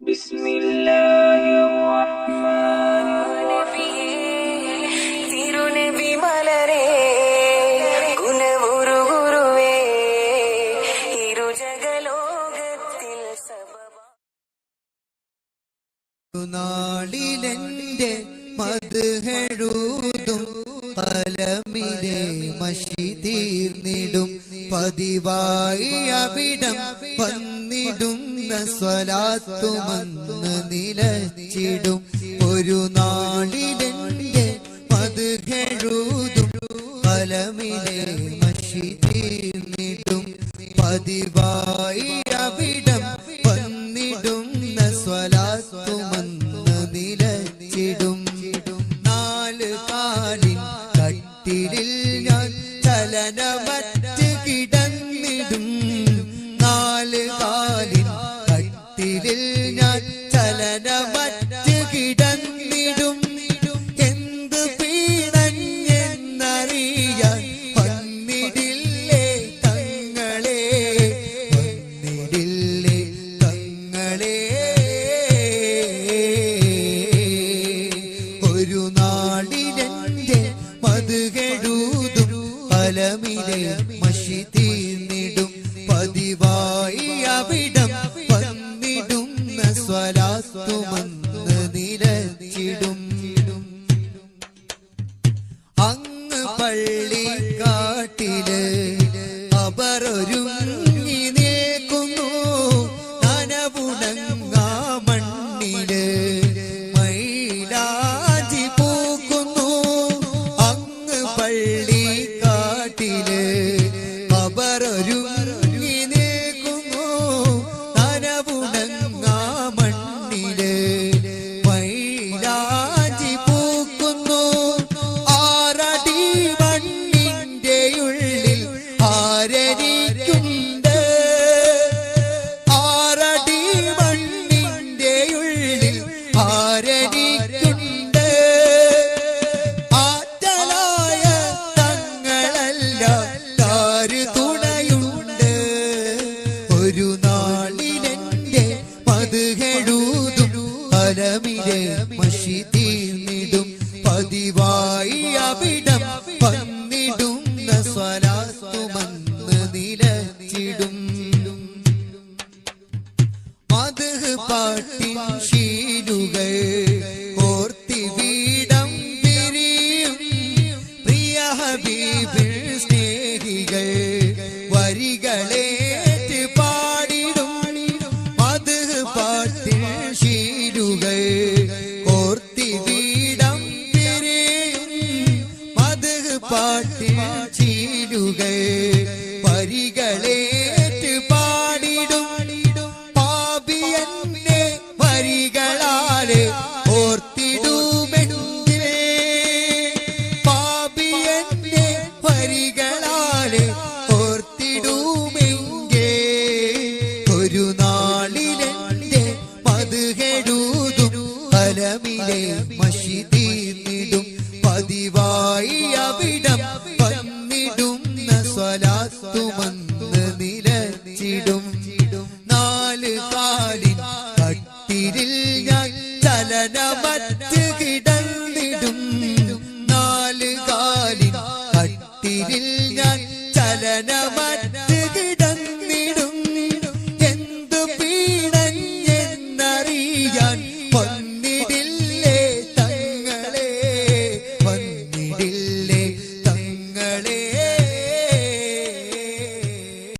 بسم الله الرحمن തിരുനബി മലരേ ഗുണവുരു ഗുരുവേ ഇരുജഗലോകത്തിൽ സബബ നാളിലെന്റെ മധുഹെഴുതും കലമിലെ മഷി തീർന്നിടും പതിവായി അവിടം വന്നിടുന്ന സ്വലാത്തുമെന്ന് നിലച്ചിടും. ഒരു നാളിലെന്റെ മധുഹെഴുതും കലമിലെ മഷി തീർന്നിടും പതിവായി അവിടം വന്നിടുന്ന സ്വലാത്തുമെന്ന് നിലച്ചിടും. നാല് കാലിൽ കട്ടിലിൽ ഞാൻ ചലനമറ്റ് കിടന്നിടും പതിവായി അവിടം ഫലമിലെ മഷി പതിവായി അവിടം വന്നിടുന്ന സ്വലാത്തുമന്ന് നിലച്ചിടും. അത് പാട്ടിൻ ശീലുകൾ ഓർത്തി വീടം പിരിയും പ്രിയ ഹബീബിൽ സ്നേഹികൾ ശീലുകൾ വരികളേറ്റ് പാടിടും. പാപിയന്നെ വരികളാലെ ഓർത്തിടുമെങ്കിലേ. പാപിയന്നെ വരികളാലെ ഓർത്തിടുമെങ്കേ ഒരു നാളിലെന്റെ മതുകെഴുതും ഫലമിലെ മഷിതീർന്നിടും. പതിവായി അവിടം വന്നിടുന്ന സ്വലാത്തുമന്ന് നിലച്ചിടും കട്ടിലിൽ ഞാൻ ചലനമറ്റ് കിടന്നിടും